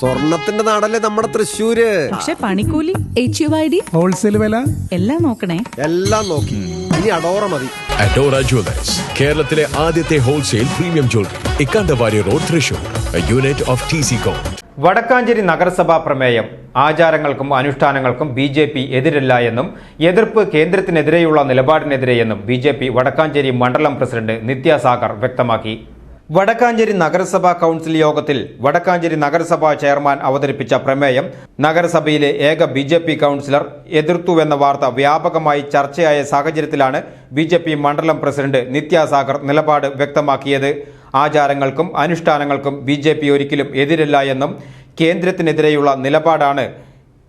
സ്വർണത്തിന്റെ നാടല്ലേ നമ്മുടെ തൃശ്ശൂര്? പക്ഷെ പണിക്കൂലി H U I D wholesale വില? എല്ലാം നോക്കണേ. എല്ലാം നോക്കി. ഇനി അഡോറ മതി. അഡോറ ജ്വല്ലേഴ്സ് കേരളത്തിലെ ആദ്യത്തെ wholesale premium jewellery Ikkandavari road Thrissur. Unit of T C com Vadakkanchery നഗരസഭാ പ്രമേയം. ആചാരങ്ങൾക്കും അനുഷ്ഠാനങ്ങൾക്കും ബി ജെ പി എതിരല്ല എന്നും എതിർപ്പ് കേന്ദ്രത്തിനെതിരെയുള്ള നിലപാടിനെതിരെയെന്നും ബി ജെ പി വടക്കാഞ്ചേരി മണ്ഡലം പ്രസിഡന്റ് നിത്യാസാഗർ വ്യക്തമാക്കി. വടക്കാഞ്ചേരി നഗരസഭാ കൗൺസിൽ യോഗത്തിൽ വടക്കാഞ്ചേരി നഗരസഭാ ചെയർമാൻ അവതരിപ്പിച്ച പ്രമേയം നഗരസഭയിലെ ഏക ബി ജെ പി കൗൺസിലർ എതിർത്തുവെന്ന വാർത്ത വ്യാപകമായി ചർച്ചയായ സാഹചര്യത്തിലാണ് ബി ജെ പി മണ്ഡലം പ്രസിഡന്റ് നിത്യാസാഗർ നിലപാട് വ്യക്തമാക്കിയത്. ആചാരങ്ങൾക്കും അനുഷ്ഠാനങ്ങൾക്കും ബി ജെ പി ഒരിക്കലും എതിരല്ല എന്നും കേന്ദ്രത്തിനെതിരെയുള്ള നിലപാടാണ്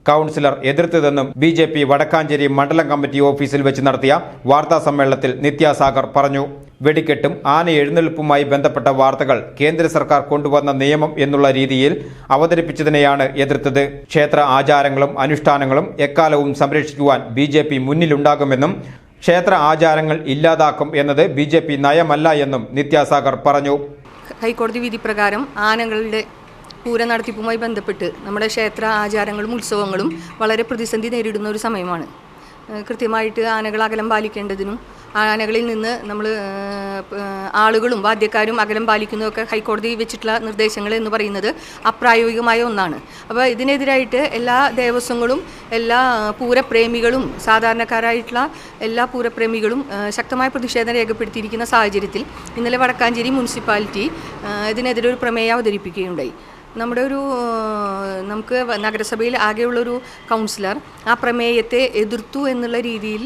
കൗൺസിലർ എതിർത്തതെന്നും ബി ജെ പി വടക്കാഞ്ചേരി മണ്ഡലം കമ്മിറ്റി ഓഫീസിൽ വെച്ച് നടത്തിയ വാർത്താ സമ്മേളനത്തിൽ നിത്യാസാഗർ പറഞ്ഞു. വെടിക്കെട്ടും ആന എഴുന്നള്ളിപ്പുമായി ബന്ധപ്പെട്ട വാർത്തകൾ കേന്ദ്ര സർക്കാർ കൊണ്ടുവന്ന നിയമം എന്നുള്ള രീതിയിൽ അവതരിപ്പിച്ചതിനെയാണ് എതിർത്തത്. ക്ഷേത്ര ആചാരങ്ങളും അനുഷ്ഠാനങ്ങളും എക്കാലവും സംരക്ഷിക്കുവാൻ ബി ജെ പി മുന്നിലുണ്ടാകുമെന്നും ക്ഷേത്ര ആചാരങ്ങൾ ഇല്ലാതാക്കും എന്നത് ബി ജെ പി നയമല്ല എന്നും നിത്യാസാഗർ പറഞ്ഞു. ഹൈക്കോടതി വിധി പ്രകാരം ആനകളുടെ പൂര നടത്തിപ്പുമായി ബന്ധപ്പെട്ട് നമ്മുടെ ക്ഷേത്ര ആചാരങ്ങളും ഉത്സവങ്ങളും വളരെ പ്രതിസന്ധി നേരിടുന്ന ഒരു സമയമാണ്. കൃത്യമായിട്ട് ആനകൾ അകലം പാലിക്കേണ്ടതിനും ആനകളിൽ നിന്ന് നമ്മൾ ആളുകളും വാദ്യക്കാരും അകലം പാലിക്കുന്നതൊക്കെ ഹൈക്കോടതി വെച്ചിട്ടുള്ള നിർദ്ദേശങ്ങൾ എന്ന് പറയുന്നത് അപ്രായോഗികമായ ഒന്നാണ്. അപ്പോൾ ഇതിനെതിരായിട്ട് എല്ലാ ദേവസ്വങ്ങളും എല്ലാ പൂരപ്രേമികളും സാധാരണക്കാരായിട്ടുള്ള എല്ലാ പൂരപ്രേമികളും ശക്തമായ പ്രതിഷേധം രേഖപ്പെടുത്തിയിരിക്കുന്ന സാഹചര്യത്തിൽ ഇന്നലെ വടക്കാഞ്ചേരി മുനിസിപ്പാലിറ്റി ഇതിനെതിരെ ഒരു പ്രമേയം അവതരിപ്പിക്കുകയുണ്ടായി. നമ്മുടെ ഒരു നമുക്ക് നഗരസഭയിൽ ആകെയുള്ളൊരു കൗൺസിലർ ആ പ്രമേയത്തെ എതിർത്തു എന്നുള്ള രീതിയിൽ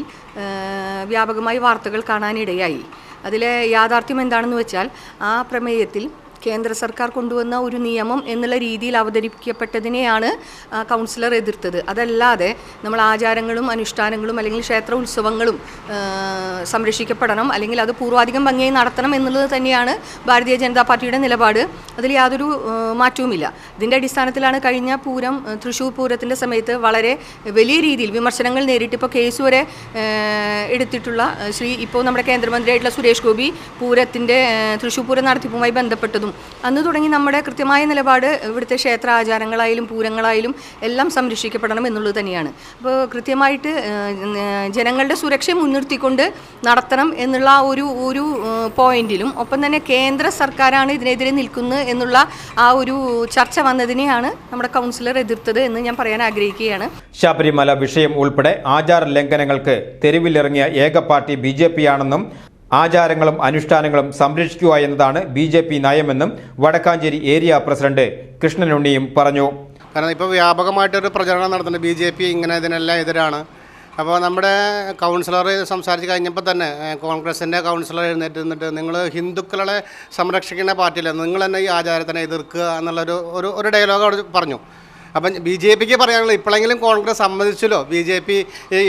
വ്യാപകമായി വാർത്തകൾ കാണാനിടയായി. അതിലെ യാഥാർത്ഥ്യം എന്താണെന്ന് വെച്ചാൽ ആ പ്രമേയത്തിൽ കേന്ദ്ര സർക്കാർ കൊണ്ടുവന്ന ഒരു നിയമം എന്നുള്ള രീതിയിൽ അവതരിപ്പിക്കപ്പെട്ടതിനെയാണ് കൗൺസിലർ എതിർത്തത്. അതല്ലാതെ നമ്മൾ ആചാരങ്ങളും അനുഷ്ഠാനങ്ങളും അല്ലെങ്കിൽ ക്ഷേത്ര ഉത്സവങ്ങളും സംരക്ഷിക്കപ്പെടണം അല്ലെങ്കിൽ അത് പൂർവാധികം ഭംഗിയായി നടത്തണം എന്നുള്ളത് തന്നെയാണ് ഭാരതീയ ജനതാ പാർട്ടിയുടെ നിലപാട്. അതിൽ യാതൊരു മാറ്റവുമില്ല. ഇതിന്റെ അടിസ്ഥാനത്തിലാണ് കഴിഞ്ഞ പൂരം തൃശ്ശൂർ പൂരത്തിന്റെ സമയത്ത് വളരെ വലിയ രീതിയിൽ വിമർശനങ്ങൾ നേരിട്ടിപ്പോൾ കേസ് വരെ എടുത്തിട്ടുള്ള ശ്രീ ഇപ്പോൾ നമ്മുടെ കേന്ദ്രമന്ത്രിയായിട്ടുള്ള സുരേഷ് ഗോപി പൂരത്തിന്റെ തൃശ്ശൂർ പൂരം നടത്തിപ്പുമായി ബന്ധപ്പെട്ടതും അന്ന് തുടങ്ങി നമ്മുടെ കൃത്യമായ നിലപാട് ഇവിടുത്തെ ക്ഷേത്ര ആചാരങ്ങളായാലും പൂരങ്ങളായാലും എല്ലാം സംരക്ഷിക്കപ്പെടണം എന്നുള്ളത് തന്നെയാണ്. അപ്പോൾ കൃത്യമായിട്ട് ജനങ്ങളുടെ സുരക്ഷ മുൻനിർത്തിക്കൊണ്ട് നടത്തണം എന്നുള്ള ഒരു ഒരു പോയിന്റിലും ഒപ്പം തന്നെ കേന്ദ്ര സർക്കാരാണ് ഇതിനെതിരെ നിൽക്കുന്നത് എന്നുള്ള ആ ഒരു ചർച്ച വന്നതിനെയാണ് നമ്മുടെ കൗൺസിലർ എതിർത്തത് എന്ന് ഞാൻ പറയാൻ ആഗ്രഹിക്കുകയാണ്. ശബരിമല വിഷയം ഉൾപ്പെടെ ആചാര ലംഘനങ്ങൾക്ക് തെരുവിലിറങ്ങിയ ഏക പാർട്ടി ബി ജെ പി ആണെന്നും ആചാരങ്ങളും അനുഷ്ഠാനങ്ങളും സംരക്ഷിക്കുക എന്നതാണ് ബി ജെ പി നയമെന്നും വടക്കാഞ്ചേരി ഏരിയ പ്രസിഡന്റ് കൃഷ്ണനുണ്ണിയും പറഞ്ഞു. കാരണം ഇപ്പോൾ വ്യാപകമായിട്ടൊരു പ്രചരണം നടത്തുന്നുണ്ട് ബി ജെ പി ഇങ്ങനെ ഇതിനെല്ലാം എതിരാണ്. അപ്പോൾ നമ്മുടെ കൗൺസിലർ സംസാരിച്ച് കഴിഞ്ഞപ്പോൾ തന്നെ കോൺഗ്രസിന്റെ കൗൺസിലർ എഴുന്നേറ്റ് നിന്നിട്ട് നിങ്ങൾ ഹിന്ദുക്കളെ സംരക്ഷിക്കുന്ന പാർട്ടിയില്ല നിങ്ങൾ തന്നെ ഈ ആചാരത്തിനെ എതിർക്കുക എന്നുള്ളൊരു ഒരു ഒരു ഡയലോഗ് അവിടെ പറഞ്ഞു. അപ്പം ബി ജെ പിക്ക് പറയാനുള്ളത് ഇപ്പോഴെങ്കിലും കോൺഗ്രസ് സമ്മതിച്ചല്ലോ. ബി ജെ പി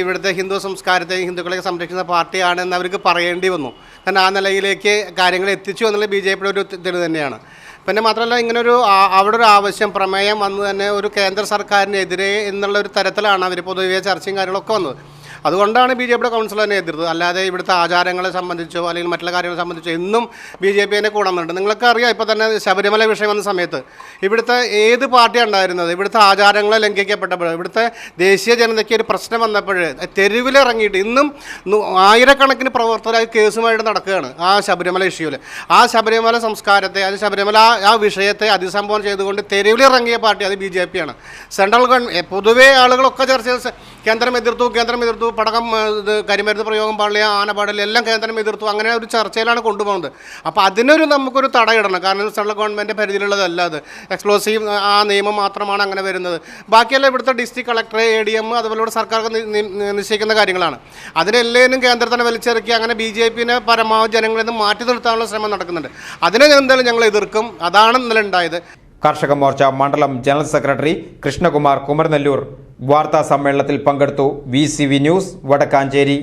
ഇവിടുത്തെ ഹിന്ദു സംസ്കാരത്തെ ഹിന്ദുക്കളെ സംരക്ഷിക്കുന്ന പാർട്ടിയാണെന്ന് അവർക്ക് പറയേണ്ടി വന്നു. കാരണം ആ നിലയിലേക്ക് കാര്യങ്ങൾ എത്തിച്ചു എന്നുള്ള ബി ജെ പിയുടെ ഒരു ഇതിന് തന്നെയാണ്. പിന്നെ മാത്രമല്ല ഇങ്ങനൊരു അവിടെ ഒരു ആവശ്യം പ്രമേയം വന്ന് തന്നെ ഒരു കേന്ദ്ര സർക്കാരിനെതിരെ എന്നുള്ള ഒരു തരത്തിലാണ് അവർ പൊതുവെ ചർച്ചയും കാര്യങ്ങളൊക്കെ വന്നത്. അതുകൊണ്ടാണ് ബി ജെ പിയുടെ കൗൺസിലറിനെ എതിർത്തത്. അല്ലാതെ ഇവിടുത്തെ ആചാരങ്ങളെ സംബന്ധിച്ചോ അല്ലെങ്കിൽ മറ്റുള്ള കാര്യങ്ങളെ സംബന്ധിച്ചോ എന്നും ബി ജെ പി തന്നെ കൂടുന്നുണ്ട് നിങ്ങൾക്ക് അറിയാം ഇപ്പോൾ തന്നെ ശബരിമല വിഷയം വന്ന സമയത്ത് ഇവിടുത്തെ ഏത് പാർട്ടിയാണ് ഉണ്ടായിരുന്നത്? ഇവിടുത്തെ ആചാരങ്ങളെ ലംഘിക്കപ്പെട്ടപ്പോൾ ഇവിടുത്തെ ദേശീയ ജനതയ്ക്ക് ഒരു പ്രശ്നം വന്നപ്പോൾ തെരുവിലിറങ്ങിയിട്ട് ഇന്നും ആയിരക്കണക്കിന് പ്രവർത്തകരായി കേസുമായിട്ട് നടക്കുകയാണ് ആ ശബരിമല ഇഷ്യൂവിൽ ആ ശബരിമല സംസ്കാരത്തെ അത് ശബരിമല ആ- വിഷയത്തെ അതിസംബോധന ചെയ്തുകൊണ്ട് തെരുവിലിറങ്ങിയ പാർട്ടി അത് ബി ജെ പി ആണ്. സെൻട്രൽ ഗവൺമെന്റ് പൊതുവേ ആളുകളൊക്കെ ചർച്ച കേന്ദ്രം എതിർത്തു കേന്ദ്രം എതിർത്തു പടക്കം ഇത് കരിമരുന്ന് പ്രയോഗം പാടില്ല ആന പാടില്ല എല്ലാം കേന്ദ്രം എതിർത്തു. അങ്ങനെ ഒരു ചർച്ചയിലാണ് കൊണ്ടുപോകുന്നത്. അപ്പോൾ അതിനൊരു നമുക്കൊരു തടയിടണം. കാരണം സെൻട്രൽ ഗവൺമെന്റ് പരിധിയിലുള്ളതല്ല അത്. എക്സ്പ്ലോസീവ് ആ നിയമം മാത്രമാണ് അങ്ങനെ വരുന്നത്. ബാക്കിയെല്ലാം ഇവിടുത്തെ district collector A D M അതുപോലെ സർക്കാർ നിശ്ചയിക്കുന്ന കാര്യങ്ങളാണ്. അതിനെല്ലാവരും കേന്ദ്രത്തിനെ വലിച്ചിറക്കി അങ്ങനെ ബി ജെ പിന്നെ പരമാവധി ജനങ്ങളിൽ നിന്ന് മാറ്റി നിർത്താനുള്ള ശ്രമം നടക്കുന്നുണ്ട്. അതിനെ എന്തായാലും ഞങ്ങൾ എതിർക്കും. അതാണ് ഇന്നലെ ഉണ്ടായത്. കർഷക മോർച്ച മണ്ഡലം ജനറൽ സെക്രട്ടറി കൃഷ്ണകുമാർ കുമരനെല്ലൂർ. വാർത്താ സമ്മേളനത്തിൽ പങ്കെടുത്തു വി ന്യൂസ് വടക്കാഞ്ചേരി.